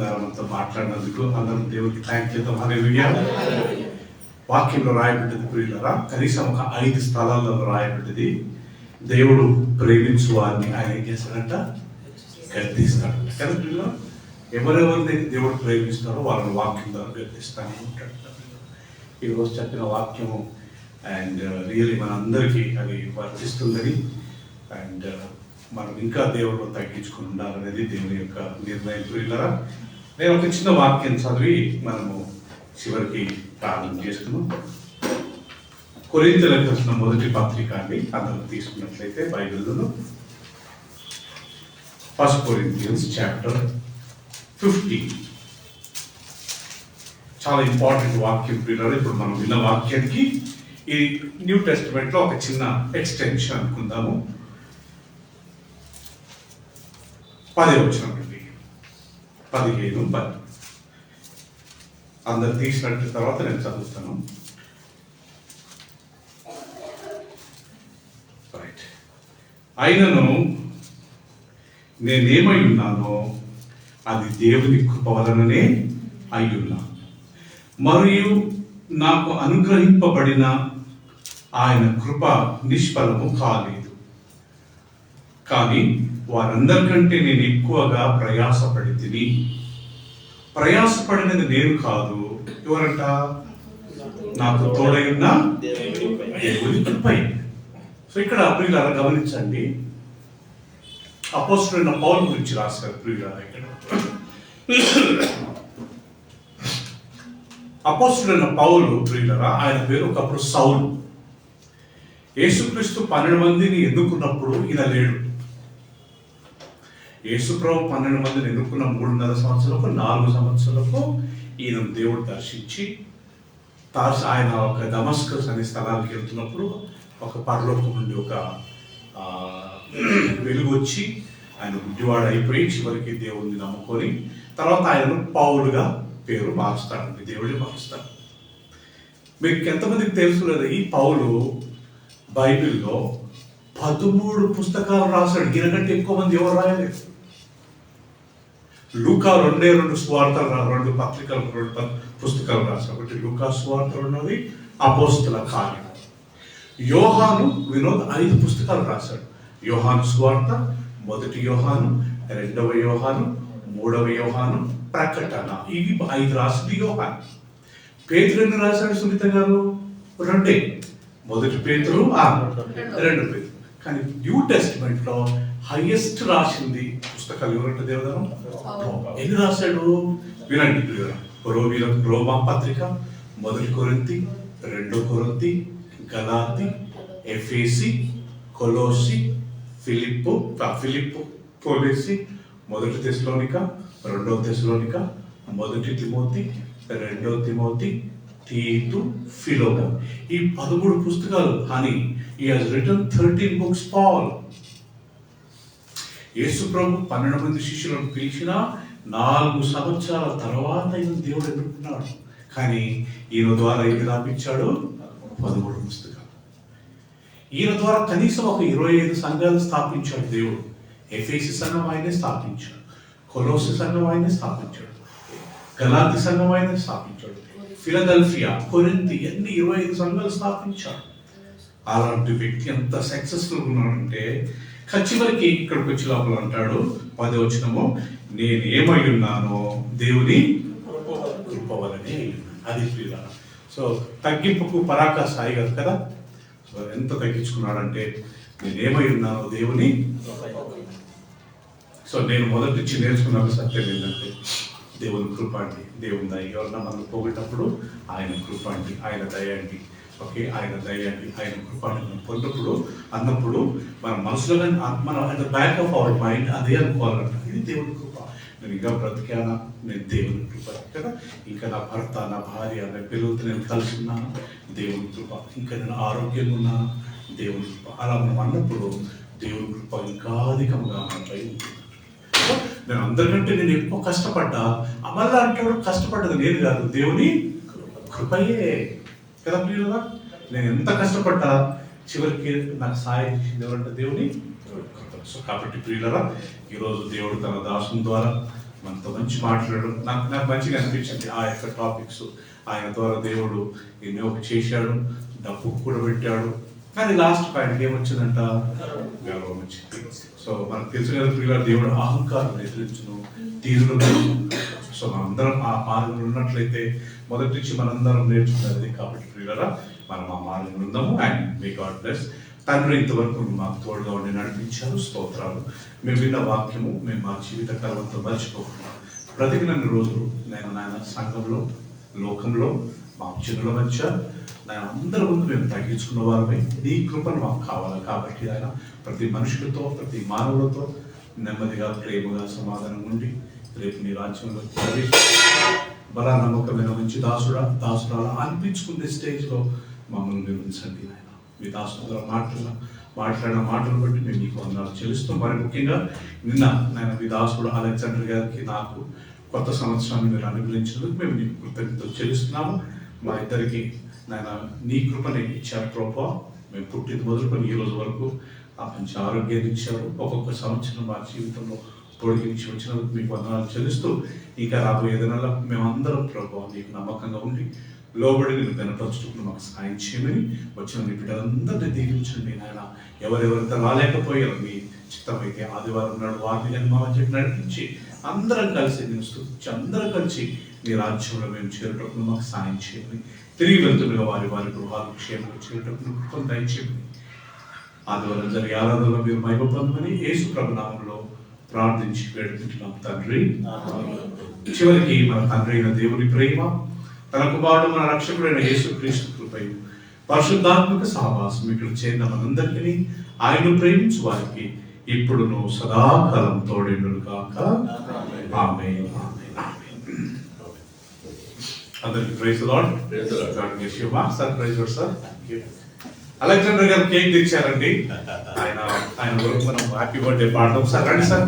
ద్వారా మనతో మాట్లాడినందుకు అందరం దేవుడికి థ్యాంక్ చేద్దాం హల్లెలూయా వాక్యంలో రాయబడ్డది ప్రియులరా. కనీసం ఒక ఐదు స్థలాల్లో రాయబడ్డది. దేవుడు ప్రేమించు వారిని ఆయన ఏం చేస్తాడంట? గర్దిస్తాడు కదా పిల్లలు ఎవరెవరిని దేవుడు ప్రేమిస్తాడో వాళ్ళని వాక్యం ద్వారా గర్దిస్తాను ఉంటాడు ఈరోజు చెప్పిన వాక్యము అండ్ రియలీ uh, మనందరికీ అది వర్తిస్తుందని అండ్ మనం ఇంకా దేవుడు తగ్గించుకుని ఉండాలనేది దేవుని యొక్క నిర్ణయం. ప్రియులరా నేను ఒక చిన్న వాక్యం చదివి మనము చివరికి ప్రార్థన చేస్తున్నాం. కొరింతలకు వచ్చిన మొదటి పత్రిక అండి. అందరూ తీసుకున్నట్లయితే బైబిల్లో ఫస్ట్ కొరింతియన్స్ చాప్టర్ ఫిఫ్టీ చాలా ఇంపార్టెంట్ వాక్యం ప్రియులారా ఇప్పుడు మనం విన్న వాక్యానికి ఈ న్యూ టెస్ట్మెంట్లో ఒక చిన్న ఎక్స్టెన్షన్ అనుకుందాము. పది వచ్చినప్పటి పదిహేను పది. అందరు తీసినట్టు తర్వాత నేను చదువుతాను. రైట్ అయినను నేనేమై ఉన్నానో అది దేవుని కృప వలననే అయ్యున్నాను మరియు నాకు అనుగ్రహింపబడిన ఆయన కృప నిష్ఫలము కాలేదు. కానీ వారందరికంటే నేను ఎక్కువగా ప్రయాసపడి తిని ప్రయాసపడినది నేను కాదు. ఎవరంట? నాకు తోడై ఉన్న దేవుని కృపై. సో ఇక్కడ ప్రియులారా గమనించండి. అపోస్తుడైన పౌల్ గురించి రాశారు ప్రియులారా ఇక్కడ. అపోస్తుడైన పౌలు ప్రియులరా ఆయన పేరు ఒకప్పుడు సౌలు. యేసుక్రీస్తు పన్నెండు మందిని ఎన్నుకున్నప్పుడు ఈయన లేడు. యేసుప్రభు పన్నెండు మందిని ఎన్నుకున్న మూడున్నర సంవత్సరాలకు నాలుగు సంవత్సరాలకు ఈయన దేవుడు దర్శించి తాస్ ఆయన ఒక దమస్కస్ అనే స్థలానికి వెళ్తున్నప్పుడు ఒక పరలోకం నుండి ఒక వెలుగు వచ్చి ఆయన గుడ్డివాడు అయిపోయి చివరికి దేవుడిని నమ్ముకొని తర్వాత ఆయనను పౌలుగా పేరు మారుస్తాడు దేవుడిని మారుస్తాడు. మీకు ఎంతమందికి తెలుసు లేదా ఈ పౌలు బైబిల్లో పదమూడు పుస్తకాలు రాశాడు. ఈయనకంటే ఎక్కువ మంది ఎవరు రాయలేదు లూకా రెండే రెండు స్వార్థలు రెండు పత్రికలు రెండు పుస్తకాలు రాశాడు. ఒకటి లూకా స్వార్థ రెండోది అపోస్తుల కార్యం. యోహాను వినోద్ ఐదు పుస్తకాలు రాశాడు. యోహాను స్వార్థ మొదటి యోహాను రెండవ యోహాను మూడవ యోహాను ప్రకటన. ఇవి ఐదు రాసింది యోహాను. పేతురు ఎన్ని రాశాడు సునీత గారు? రెండే. మొదటి పేతురు ఆ, రెండు పేతురు. కానీ న్యూ టెస్టిమెంట్లో హైయెస్ట్ రాసింది పుస్తకాలు ఎవరంటే దేవదానం? ఎన్ని రాశాడు? వినండి. రోమిల రోమా పత్రిక మొదటి కొరింతి రెండో కొరింతి గలాతి ఎఫేసి కొలోసి ఫిలిప్పు ఫిలిప్పు పోలేసి మొదటి తెస్లోనిక రెండో తెస్లోనిక మొదటి తిమోతి రెండో తిమోతి తీతు ఫిలోమో ఈ పదమూడు పుస్తకాలు కానీ he has written thirteen books Paul యేసు ప్రభు పన్నెండు మంది శిష్యులను పిలిచిన నాలుగు సంవత్సరాల తర్వాత ఈయన దేవుడు ఎదుర్కొన్నాడు కానీ ఈయన ద్వారా ఏది రాపించాడు? పదమూడు పుస్తకాలు. ఈయన ద్వారా కనీసం ఒక ఇరవై ఐదు సంఘాలు స్థాపించాడు దేవుడు. ఎఫ్ఏసి సంఘం ఆయనే స్థాపించాడు. కొలోసి సంఘం ఆయనే స్థాపించాడు. గలాతి సంఘం ఆయనే స్థాపించాడు. ఫిలదెల్ఫియా కొరింతి ఎన్ని ఇరవై ఐదు సంఘాలు స్థాపించాడు అలాంటి వ్యక్తి ఎంత సక్సెస్ఫుల్ ఉన్నాడంటే ఖచ్చితంగా ఇక్కడికి వచ్చి లోపల అంటాడు పది వచ్చినము నేను ఏమై ఉన్నానో దేవుని కృపవలనే అది ప్రియుల సో తగ్గింపుకు పరాకాష్ఠ కాదు కదా? సో ఎంత తగ్గించుకున్నాడంటే నేను ఏమై ఉన్నానో దేవుని సో నేను మొదటి నుంచి నేర్చుకున్న సత్యం ఏంటంటే దేవుని కృప అండి దేవుని దయ ఎవరన్నా మనం పోగేటప్పుడు ఆయన కృప అండి ఆయన దయ అండి ఓకే? ఆయన దయ అండి ఆయన కృప అండి మనం పొందినప్పుడు అన్నప్పుడు మన మనసులో కానీ మనం at the back of our mind అదే అనుకోవాలంట. ఇది దేవుని కృప. నేను ఇంకా బ్రతికానా? నేను దేవుని కృప. కదా? ఇంకా నా భర్త నా భార్య నా పిల్లలతో నేను కలిసి ఉన్నాను? దేవుని కృప. ఇంకా నేను ఆరోగ్యంగా ఉన్నాను? దేవుని కృప. అలా మనం అన్నప్పుడు దేవుని కృప ఇంకా అధికంగా మనపై ఉంటుంది. నేను అందరికంటే నేను ఎక్కువ కష్టపడ్డా. అమల్లా అంటాడు కష్టపడ్డది నేను కాదు. దేవుని కృపయే. కదా ప్రియులరా? నేను ఎంత కష్టపడ్డా? చివరికి నాకు సహాయం చేసింది ఎవరంటే దేవుని సో కాబట్టి ప్రియులరా ఈరోజు దేవుడు తన దాసం ద్వారా మనతో మంచి మాట్లాడడం నాకు నాకు మంచిగా అనిపించింది. ఆ యొక్క టాపిక్స్ ఆయన ద్వారా దేవుడు ఎన్నో చేశాడు. డబ్బు కూడా పెట్టాడు. కానీ లాస్ట్ పాయింట్ ఏమొచ్చిందంట? గర్వం వచ్చింది సో మనకు తెలుసు కదా ప్రియుల దేవుడు అహంకారం ఎదిరించును తీరును సో మనందరం ఆ మార్గంలో ఉన్నట్లయితే మొదటి నుంచి మనందరం నేర్చుకున్నది కాబట్టి ప్రియులరా మనం ఆ మార్గంలో ఉందాము అండ్ మీ గాడ్ బ్లెస్ తండ్రి ఇంతవరకు మాకు తోడుగా ఉండి నడిపించారు. స్తోత్రాలు. మేము విన్న వాక్యము మేము మా జీవిత కాలంతో మర్చిపోకుండా బ్రతికినన్ని రోజులు నేను నాయన సంఘంలో లోకంలో మా జనుల మధ్య నేను అందరి ముందు మేము తగ్గించుకున్న వారమే. నీ కృపను మాకు కావాలి కాబట్టి ఆయన ప్రతి మనుషులతో ప్రతి మానవులతో నెమ్మదిగా ప్రేమగా సమాధానం ఉండి రేపు నీ రాజ్యంలో ప్రవేశించి బలా నమ్మకమైన మంచి దాసుడా దాసురాలా అనిపించుకునే స్టేజ్లో మమ్మల్ని మీరు ఉంచండి ఆయన మీ దాసుల ద్వారా మాట్లాడిన మాట్లాడిన మాటలు బట్టి మేము మీకు వందనాలు చెల్లిస్తాం మరి ముఖ్యంగా నిన్న నేను మీ దాసుడు అలెగ్జాండర్ గారికి నాకు కొత్త సంవత్సరాన్ని మీరు అనుగ్రహించినందుకు మేము నీకు కృతజ్ఞతలు చెల్లిస్తున్నాము. మా ఇద్దరికి నాయన నీ కృపని ఇచ్చారు ప్రభా. మేము పుట్టింది మొదలుకొని ఈ రోజు వరకు ఆ మంచి ఆరోగ్యాన్ని ఇచ్చారు. ఒక్కొక్క సంవత్సరం మా జీవితంలో పొడిగించి వచ్చినందుకు మీకు వందనాలు చెల్లిస్తూ ఇంకా రాబోయే దినాల్లో మేమందరం ప్రభావ నీకు నమ్మకంగా ఉండి లోబడి నేను కనపరచుకుని మాకు సాయం చేయమని వచ్చిన మీ బిడ్డలందరినీ దీవించండి నాయన. ఎవరెవరితో రాలేకపోయారు మీ చిత్తమైతే ఆదివారం నాడు వారిని నేను మా మధ్య నడిపించి అందరం కలిసి నేను స్థుతించి అందరం కలిసి మీ రాజ్యంలో మేము చేరేటప్పుడు మాకు సాయం చేయమని తిరిగి వెళ్తుండగా వారి వారి గృహాలు క్షేమంగా చేరేటప్పుడు కృపను దయచేయమని ఆదివారం జరిగే ఆరాధనలో మీరు మహిమ పొందమని యేసు ప్రభునామంలో ప్రార్థించి వేడుకుంటున్నాం తండ్రి. చివరికి మన తండ్రి అయిన దేవుని ప్రేమ తన కుమారుడు మన రక్షకుడైన యేసు క్రీస్తు కృపయు పరిశుద్ధాత్మక సహవాసం ఇక్కడ చేరిన మనందరికీ ఆయన ప్రేమించు వారికి ఇప్పుడును సదాకాలం తోడేండును కాక ఆమె అందరికి ప్రైజ్ లాడ్ మా సార్ ప్రైజ్ సార్ అలెగ్జాండర్ గారు కేక్ తెచ్చారండి. ఆయన ఆయన వరకు మనం హ్యాపీ బర్త్డే పాడతాం. సార్ రండి సార్